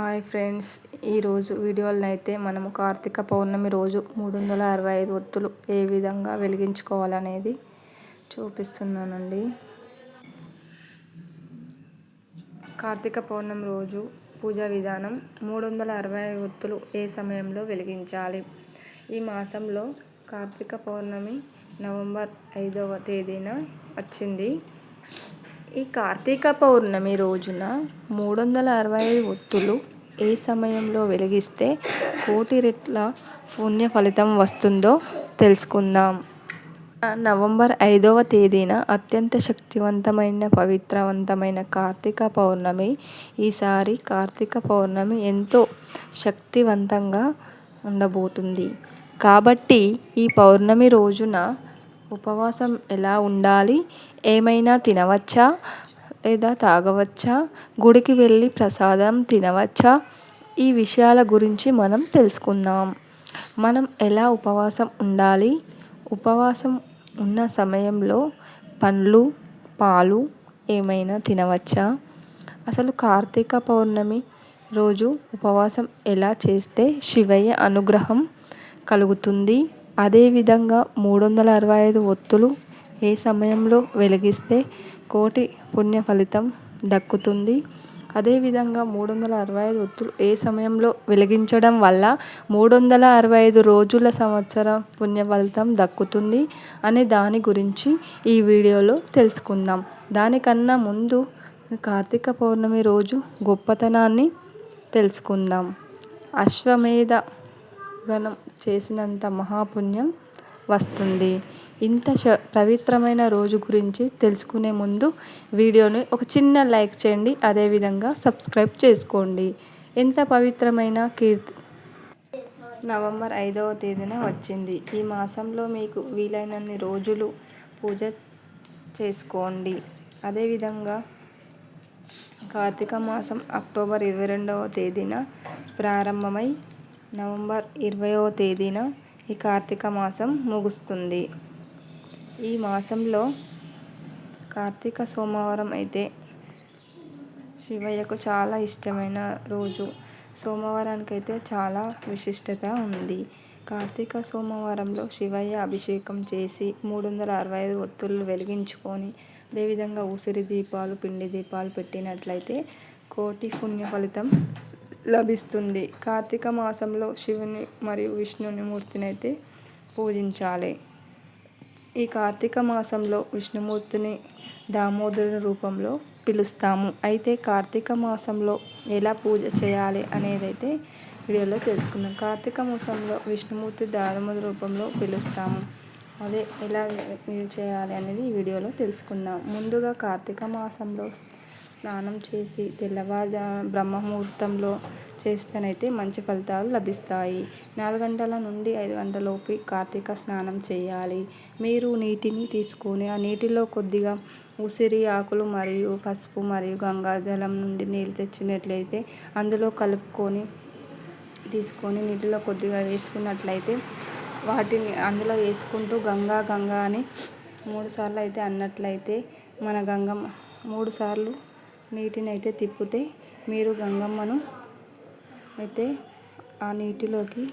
Hi friends ఈరోజు వీడియోలో అయితే మనము కార్తీక పౌర్ణమి రోజు మూడు వందల అరవై ఐదు ఒత్తులు ఏ విధంగా వెలిగించుకోవాలనేది చూపిస్తున్నానండి. కార్తీక పౌర్ణమి రోజు పూజా విధానం మూడు వందల అరవై ఒత్తులు ఏ సమయంలో వెలిగించాలి? ఈ మాసంలో కార్తీక పౌర్ణమి నవంబర్ ఐదవ తేదీన వచ్చింది. ఈ కార్తీక పౌర్ణమి రోజున మూడు వందల అరవై ఒత్తులు ఏ సమయంలో వెలిగిస్తే కోటి రెట్ల పుణ్య ఫలితం వస్తుందో తెలుసుకుందాం. నవంబర్ ఐదవ తేదీన అత్యంత శక్తివంతమైన పవిత్రవంతమైన కార్తీక పౌర్ణమి. ఈసారి కార్తీక పౌర్ణమి ఎంతో శక్తివంతంగా ఉండబోతుంది. కాబట్టి ఈ పౌర్ణమి రోజున ఉపవాసం ఎలా ఉండాలి? ఏమైనా తినవచ్చా? లేదా తాగవచ్చా? గుడికి వెళ్ళి ప్రసాదం తినవచ్చా? ఈ విషయాల గురించి మనం తెలుసుకుందాం. మనం ఎలా ఉపవాసం ఉండాలి? ఉపవాసం ఉన్న సమయంలో పండ్లు పాలు ఏమైనా తినవచ్చా? అసలు కార్తీక పౌర్ణమి రోజు ఉపవాసం ఎలా చేస్తే శివయ్య అనుగ్రహం కలుగుతుంది? అదేవిధంగా మూడు వందల అరవై ఐదు ఒత్తులు ఏ సమయంలో వెలిగిస్తే కోటి పుణ్య ఫలితం దక్కుతుంది. అదేవిధంగా మూడు వందల అరవై ఐదు ఒత్తులు ఏ సమయంలో వెలిగించడం వల్ల మూడు వందల అరవై ఐదు రోజుల సంవత్సరం పుణ్య ఫలితం దక్కుతుంది అనే దాని గురించి ఈ వీడియోలో తెలుసుకుందాం. దానికన్నా ముందు కార్తీక పౌర్ణమి రోజు గొప్పతనాన్ని తెలుసుకుందాం. అశ్వమేధ గణం చేసినంత మహాపుణ్యం వస్తుంది. ఇంత శ పవిత్రమైన రోజు గురించి తెలుసుకునే ముందు వీడియోని ఒక చిన్న లైక్ చేయండి. అదేవిధంగా సబ్స్క్రైబ్ చేసుకోండి. ఎంత పవిత్రమైన కీర్తి నవంబర్ ఐదవ తేదీన వచ్చింది. ఈ మాసంలో మీకు వీలైనన్ని రోజులు పూజ చేసుకోండి. అదేవిధంగా కార్తీక మాసం అక్టోబర్ ఇరవై రెండవ తేదీన ప్రారంభమై నవంబర్ ఇరవైవ తేదీన ఈ కార్తీక మాసం ముగుస్తుంది. ఈ మాసంలో కార్తీక సోమవారం అయితే శివయ్యకు చాలా ఇష్టమైన రోజు. సోమవారానికి అయితే చాలా విశిష్టత ఉంది. కార్తీక సోమవారంలో శివయ్య అభిషేకం చేసి మూడు వందల అరవై ఐదు ఒత్తులు వెలిగించుకొని అదేవిధంగా ఉసిరి దీపాలు పిండి దీపాలు పెట్టినట్లయితే కోటి పుణ్య ఫలితం లభిస్తుంది. కార్తీక మాసంలో శివుని మరియు విష్ణుని మూర్తిని అయితే పూజించాలి. ఈ కార్తీక మాసంలో విష్ణుమూర్తిని దామోదరుని రూపంలో పిలుస్తాము. అయితే కార్తీక మాసంలో ఎలా పూజ చేయాలి అనేది అయితే వీడియోలో తెలుసుకుందాం. కార్తీక మాసంలో విష్ణుమూర్తి దామోదర రూపంలో పిలుస్తాము. అదే ఎలా చేయాలి అనేది ఈ వీడియోలో తెలుసుకుందాం. ముందుగా కార్తీక మాసంలో స్నానం చేసి తెల్లవారుజా బ్రహ్మముహూర్తంలో చేస్తేనైతే మంచి ఫలితాలు లభిస్తాయి. నాలుగు గంటల నుండి ఐదు గంటలలోపు కార్తీక స్నానం చేయాలి. మీరు నీటిని తీసుకొని ఆ నీటిలో కొద్దిగా ఉసిరి ఆకులు మరియు పసుపు మరియు గంగాజలం నుండి నీళ్ళు తెచ్చినట్లయితే అందులో కలుపుకొని తీసుకొని నీటిలో కొద్దిగా వేసుకున్నట్లయితే వాటిని అందులో వేసుకుంటూ గంగా గంగా అని మూడు సార్లు అయితే అన్నట్లయితే మన గంగమ్మ మూడు సార్లు నీటిని అయితే తిప్పితే మీరు గంగమ్మను అయితే ఆ నీటిలోకి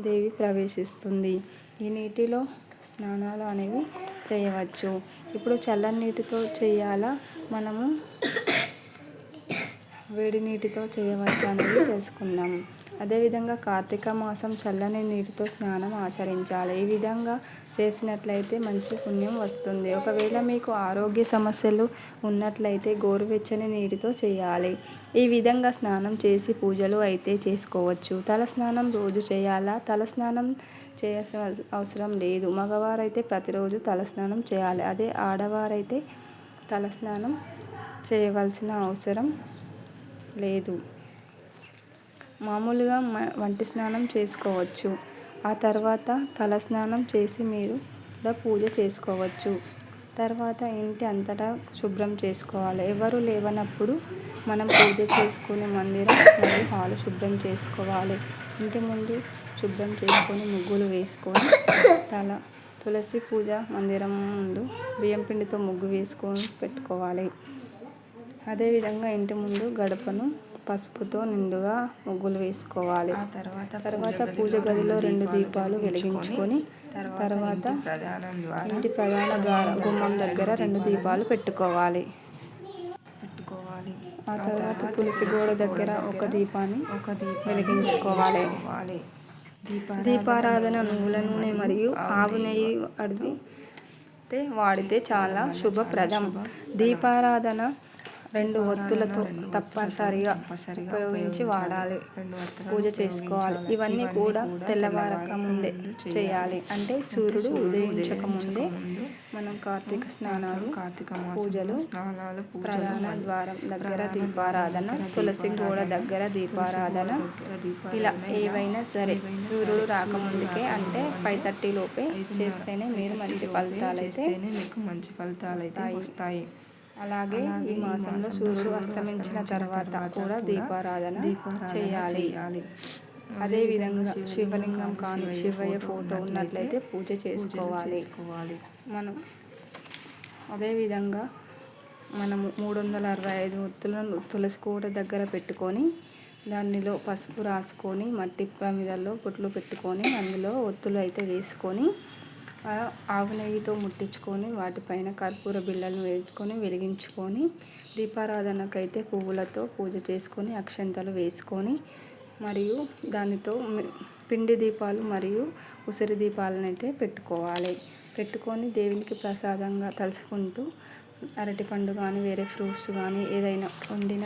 దేవి ప్రవేశిస్తుంది. ఈ నీటిలో స్నానాలు అనేవి చేయవచ్చు. ఇప్పుడు చల్లని నీటితో చేయాలా? మనము వేడి నీటితో చేయవచ్చు అనేది తెలుసుకుందాము అదేవిధంగా కార్తీక మాసం చల్లని నీటితో స్నానం ఆచరించాలి. ఈ విధంగా చేసినట్లయితే మంచి పుణ్యం వస్తుంది. ఒకవేళ మీకు ఆరోగ్య సమస్యలు ఉన్నట్లయితే గోరువెచ్చని నీటితో చేయాలి. ఈ విధంగా స్నానం చేసి పూజలు అయితే చేసుకోవచ్చు. తల స్నానం రోజు చేయాలా? తల స్నానం చేయాల్సిన అవసరం లేదు. మగవారైతే ప్రతిరోజు తలస్నానం చేయాలి. అదే ఆడవారైతే తలస్నానం చేయవలసిన అవసరం లేదు. మామూలుగా వంటి స్నానం చేసుకోవచ్చు. ఆ తర్వాత తల స్నానం చేసి మీరు కూడా పూజ చేసుకోవచ్చు. తర్వాత ఇంటి అంతటా శుభ్రం చేసుకోవాలి. ఎవరు లేవనప్పుడు మనం పూజ చేసుకునే మందిరం మరియు హాలు శుభ్రం చేసుకోవాలి. ఇంటి ముందు శుభ్రం చేసుకొని ముగ్గులు వేసుకొని తల తులసి పూజ మందిరం ముందు బియ్యం పిండితో ముగ్గు వేసుకొని పెట్టుకోవాలి. అదేవిధంగా ఇంటి ముందు గడపను పసుపుతో నిండుగా ముగ్గులు వేసుకోవాలి. ఆ తర్వాత తర్వాత పూజ గదిలో రెండు దీపాలు వెలిగించుకొని తర్వాత ఇంటి ప్రధానం ద్వారా గుమ్మం దగ్గర రెండు దీపాలు పెట్టుకోవాలి. పెట్టుకోవాలి. ఆ తర్వాత తులసి గోడ దగ్గర ఒక దీపాన్ని ఒక దీపం వెలిగించుకోవాలి. దీపారాధన నువ్వుల నూనె మరియు ఆవు నెయ్యి వాడితే వాడితే చాలా శుభప్రదం. దీపారాధన రెండు ఒత్తులతో తప్పనిసరిగా ఉపయోగించి వాడాలి పూజ చేసుకోవాలి. ఇవన్నీ కూడా తెల్లవారక ముందే చేయాలి అంటే సూర్యుడు ఉదయించక ముందే మనం కార్తీక స్నానాలు కార్తీక పూజలు స్నానాలు ప్రధాన ద్వారం దగ్గర ప్రధాన దీపారాధన తులసి గోడ దగ్గర దీపారాధన ఇలా ఏవైనా సరే సూర్యుడు సరే, రాకముందుకే అంటే ఫైవ్ థర్టీ లోపే చేస్తేనే మీరు మంచి ఫలితాలు అయితే మీకు మంచి ఫలితాలు అయితే వస్తాయి. అలాగే ఈ మాసంలో సూర్యుడు అస్తమించిన తర్వాత కూడా దీపారాధన చేయాలి. చేయాలి. అదే విధంగా శివలింగం కానీ శివయ్య ఫోటో ఉన్నట్లయితే పూజ చేసుకోవాలి. మనం అదేవిధంగా మనము మూడు వందల అరవై ఐదు ఒత్తులను తులసి కోట దగ్గర పెట్టుకొని దానిలో పసుపు రాసుకొని మట్టి ప్రమిదల్లో బొట్లు పెట్టుకొని అందులో ఒత్తులు అయితే వేసుకొని ఆవు నెయ్యితో ముట్టించుకొని వాటిపైన కర్పూర బిళ్ళలను వేసుకొని వెలిగించుకొని దీపారాధనకైతే పువ్వులతో పూజ చేసుకొని అక్షంతలు వేసుకొని మరియు దానితో పిండి దీపాలు మరియు ఉసిరి దీపాలను అయితే పెట్టుకోవాలి. పెట్టుకొని దేవునికి ప్రసాదంగా తలుచుకుంటూ అరటిపండు కానీ వేరే ఫ్రూట్స్ కానీ ఏదైనా వండిన